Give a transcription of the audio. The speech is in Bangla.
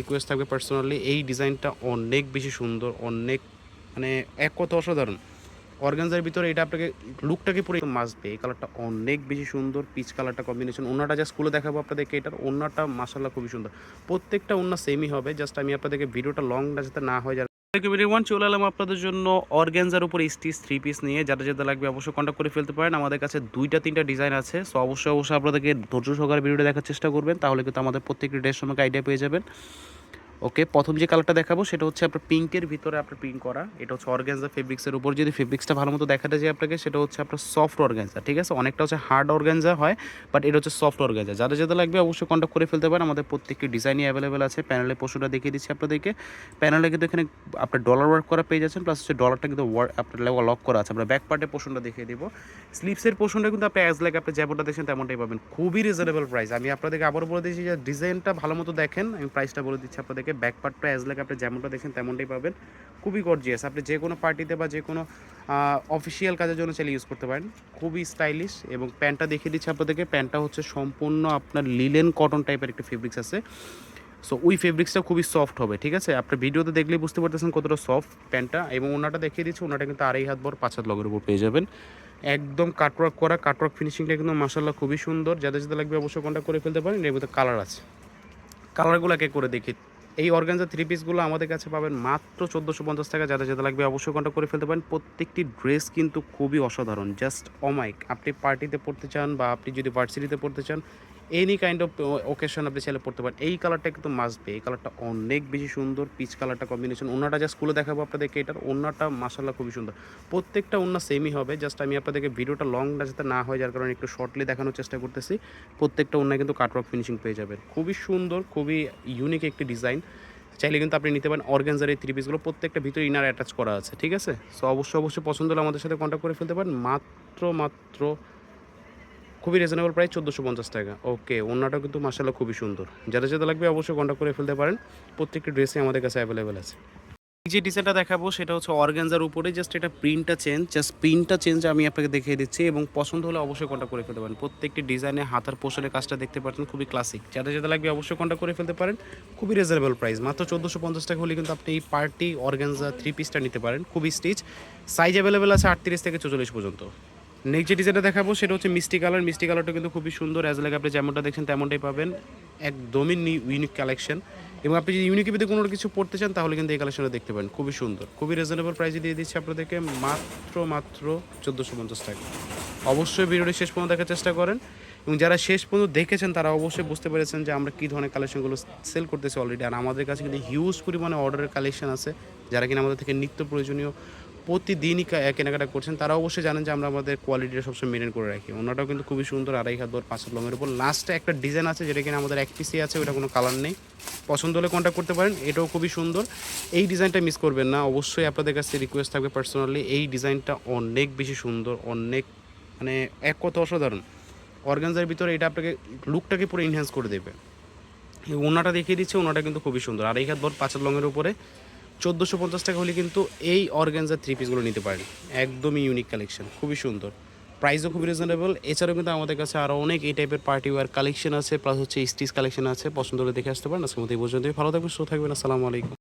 রিকোয়েস্ট থাকবে পার্সোনালি এই ডিজাইনটা অনেক বেশি সুন্দর, অনেক মানে এক কথা অসাধারণ। অর্গানজার ভিতরে এটা আপনাকে লুকটাকে পুরো মাসবে এই কালারটা অনেক বেশি সুন্দর পিচ কালারটা কম্বিনেশন ওনাটা জাস্ট স্কুলে দেখাবো আপনাদেরকে এটার, ওনাটা মাসাল্লাহ খুবই সুন্দর। প্রত্যেকটা ওনা সেমই হবে জাস্ট আমি আপনাদেরকে ভিডিওটা লং যাতে না হয় চলে এলাম আপনাদের জন্য অর্গ্যানজার উপর স্টিচ থ্রি পিস নিয়ে। যারা যেটা লাগবে অবশ্যই কন্ট্যাক্ট করে ফেলতে পারেন। আমাদের কাছে দুইটা, তিনটা ডিজাইন আছে। সো অবশ্যই অবশ্যই আপনাদেরকে ধৈর্য সহকারে ভিডিওটা দেখার চেষ্টা করবেন। তাহলে কিন্তু আমাদের প্রত্যেকটি ড্রেস সম্পর্কে আইডিয়া পেয়ে যাবেন। ওকে, প্রথম যে কালারটা দেখাবো সেটা হচ্ছে আপনার পিঙ্কের ভিতরে আপনার পিঙ্ক করা। এটা হচ্ছে অর্গ্যানজা ফেব্রিক্সের উপর। যদি ফেব্রিক্সটা ভালো মতো দেখাতে যায় আপনাকে, সেটা হচ্ছে আপনার সফট অর্গ্যানজা ঠিক আছে? অনেকটা হচ্ছে হার্ড অর্গ্যানজা হয় বাট এটা হচ্ছে সফট অর্গ্যানজা যাদের যেটা লাগবে অবশ্যই কন্ট্যাক্ট করে ফেলতে পারেন। আমাদের প্রত্যেকটি ডিজাইনই অ্যাভেলেবেল আছে। প্যানেলে পশুটা দেখিয়ে দিচ্ছি আপনাদেরকে। প্যানেলে কিন্তু এখানে আপনার ডলার ওয়ার্ক করা পেয়ে যাচ্ছেন প্লাস হচ্ছে ডলারটা কিন্তু আপনার লক করা আছে। আমরা ব্যাক পার্টে পোষণটা দেখিয়ে দিব। স্লিপসের পোষণটা কিন্তু আপনি অ্যাজ লাইক আপনি যেমনটা দেখছেন তেমনটাই পাবেন। খুবই রিজনেবল প্রাইস আমি আপনাদেরকে আবারও বলে দিচ্ছি যে ডিজাইনটা ভালো মতো দেখেন। আমি প্রাইসটা বলে দিচ্ছি আপনাদেরকে। ব্যাক পার্টটা অ্যাজ লাইক আপনি যেমনটা দেখেন তেমনটাই পাবেন। খুবই গর্জিয়াস আপনি যে কোনো পার্টিতে বা যে কোনো অফিসিয়াল কাজের জন্য চাইলে ইউজ করতে পারেন। খুবই স্টাইলিশ এবং প্যান্টটা দেখিয়ে দিচ্ছি আপনাদেরকে। প্যান্টটা হচ্ছে সম্পূর্ণ আপনার লিলেন কটন টাইপের একটা ফেব্রিক্স আছে। সো ওই ফেব্রিক্সটা খুবই সফট হবে, ঠিক আছে? আপনি ভিডিওতে দেখলেই বুঝতে পারতেছেন কতটা সফট প্যান্টটা। এবং ওনাটা দেখিয়ে দিচ্ছি, ওনাটা কিন্তু আড়াই হাত বড়, পাঁচ হাত লগের উপর পেয়ে যাবেন। একদম কাটওয়ার্ক করা কাটওয়ার্ক ফিনিশিংটা কিন্তু মাসাল্লাহ খুবই সুন্দর। যাদের যাদের লাগবে অবশ্যই কন্ট্যাক্ট করে ফেলতে পারেন। এর মধ্যে কালার আছে। কালারগুলো একে করে দেখি। এই অর্গানজা থ্রি পিসগুলো আমাদের কাছে পাবেন মাত্র চোদ্দোশো পঞ্চাশ টাকা। যাদের যাদের লাগবে অবশ্যই কন্ট্যাক্ট করে ফেলতে পারেন। প্রত্যেকটি ড্রেস কিন্তু খুবই অসাধারণ। জাস্ট অমাইক আপনি পার্টিতে পড়তে চান বা আপনি যদি ভার্সিটিতে পড়তে চান এনি কাইন্ড অফ ওকেশন আপনি চাইলে পড়তে পারেন। এই কালারটা কিন্তু মাসবে এই কালারটা অনেক বেশি সুন্দর পিচ কালারটা কম্বিনেশন ওনাটা জাস্ট স্কুলে দেখাবো আপনাদেরকে, এটার ওনাটা মাসাল্লাহ খুবই সুন্দর। প্রত্যেকটা ওনা সেমই হবে জাস্ট আমি আপনাদেরকে ভিডিওটা লং যাতে না হয়, যার কারণে একটু শর্টলি দেখানোর চেষ্টা করতেছি। প্রত্যেকটা ওনা কিন্তু কাটওয়ার্ক ফিনিশিং পেয়ে যাবেন। খুবই সুন্দর, খুবই ইউনিক একটি ডিজাইন চাইলে কিন্তু আপনি নিতে পারেন অর্গানজার এই থ্রি পিসগুলো প্রত্যেকটা ভিতরে ইনার অ্যাটাচ করা আছে, ঠিক আছে? সো অবশ্যই অবশ্যই পছন্দ হলে আমাদের সাথে কন্ট্যাক্ট করে ফেলতে পারেন। মাত্র মাত্র খুবই রিজনেবল প্রাইস চোদ্দোশো পঞ্চাশ টাকা। ওকে ওনাটাও কিন্তু মাসাল্লাহ খুবই সুন্দর। যাদের যাদের লাগবে অবশ্যই কন্ট্যাক্ট করে ফেলতে পারেন। প্রত্যেকটি ড্রেসই আমাদের কাছে অ্যাভেলেবেল আছে। এই যে ডিজাইনটা দেখাবো, সেটা হচ্ছে অর্গানজার উপরে জাস্ট এটা প্রিন্টটা চেঞ্জ জাস্ট প্রিন্টটা চেঞ্জ আমি আপনাকে দেখিয়ে দিচ্ছি এবং পছন্দ হলে অবশ্যই কন্ট্যাক্ট করে ফেলতে পারেন। প্রত্যেকটি ডিজাইনে হাতার পোশাকের কাজটা দেখতে পাচ্ছেন, খুবই ক্লাসিক যাদের যাদের লাগবে অবশ্যই কন্ট্যাক্ট করে ফেলতে পারেন। খুবই রিজনেবল প্রাইস মাত্র চোদ্দোশো পঞ্চাশ টাকা হলে কিন্তু আপনি এই পার্টি অর্গানজা থ্রি পিসটা নিতে পারেন। খুবই স্টিচ সাইজ অ্যাভেলেবেল আছে আটত্রিশ থেকে চৌচল্লিশ পর্যন্ত। নেক্সট যে ডিজাইনটা দেখাবো, সেটা হচ্ছে মিষ্টি কালার। মিষ্টি কালারটা কিন্তু খুবই সুন্দর অ্যাজ লাইক আপনি যেমনটা দেখছেন তেমনটাই পাবেন। একদমই ইউনিক কালেকশন এবং আপনি যদি ইউনিকের ভিতরে কোনো কিছু পড়তে চান, তাহলে কিন্তু এই কালেকশনটা দেখতে পারেন। খুবই সুন্দর। খুবই রিজনেবল প্রাইসে দিয়ে দিচ্ছি আপনাদেরকে। মাত্র মাত্র চোদ্দোশো পঞ্চাশ টাকা। অবশ্যই ভিডিওটি শেষ পর্যন্ত দেখার চেষ্টা করেন। এবং যারা শেষ পর্যন্ত দেখেছেন, তারা অবশ্যই বুঝতে পেরেছেন যে আমরা কী ধরনের কালেকশনগুলো সেল করতেছি অলরেডি আর আমাদের কাছে কিন্তু হিউজ পরিমাণে অর্ডারের কালেকশন আছে, যারা কিনা আমাদের থেকে নিত্য প্রয়োজনীয় প্রতিদিনই কেনাকাটা করছেন, তারা অবশ্যই জানেন যে আমরা আমাদের কোয়ালিটিটা সবসময় মেনটেন করে রাখি। ওনাটাও কিন্তু খুবই সুন্দর আড়াই হাত বড় পাঁচ লঙের উপর। লাস্টে একটা ডিজাইন আছে যেটা কিনা আমাদের এক পিসি আছে, ওটা কোনো কালার নেই। পছন্দ হলে কন্ট্যাক্ট করতে পারেন, এটাও খুবই সুন্দর। এই ডিজাইনটা মিস করবেন না, অবশ্যই আপনাদের কাছে রিকোয়েস্ট থাকবে পার্সোনালি এই ডিজাইনটা অনেক বেশি সুন্দর, অনেক মানে এক কথা অসাধারণ। অর্গানজার ভিতরে এটা আপনাকে লুকটাকে পুরো ইনহ্যান্স করে দেবে। ওনাটা দেখিয়ে দিচ্ছে, ওনাটা কিন্তু খুবই সুন্দর। আর আড়াই হাত বড় পাঁচের লঙের উপরে। চোদ্দোশো পঞ্চাশ টাকা হলে কিন্তু এই অর্গ্যানজার থ্রি পিসগুলো নিতে পারেন। একদমই ইউনিক কালেকশন খুবই সুন্দর। প্রাইসও খুবই রিজনেবল এছাড়াও কিন্তু আমাদের কাছে আরও অনেক এই টাইপের পার্টি ওয়ার কালেকশন আছে প্লাস হচ্ছে স্টিচ কালেকশন আছে, পছন্দ হলে দেখে আসতে পারেন। আজকের মধ্যে এই পর্যন্তই, ভালো থাকবেন, সুস্থ থাকবেন, আসসালামু আলাইকুম।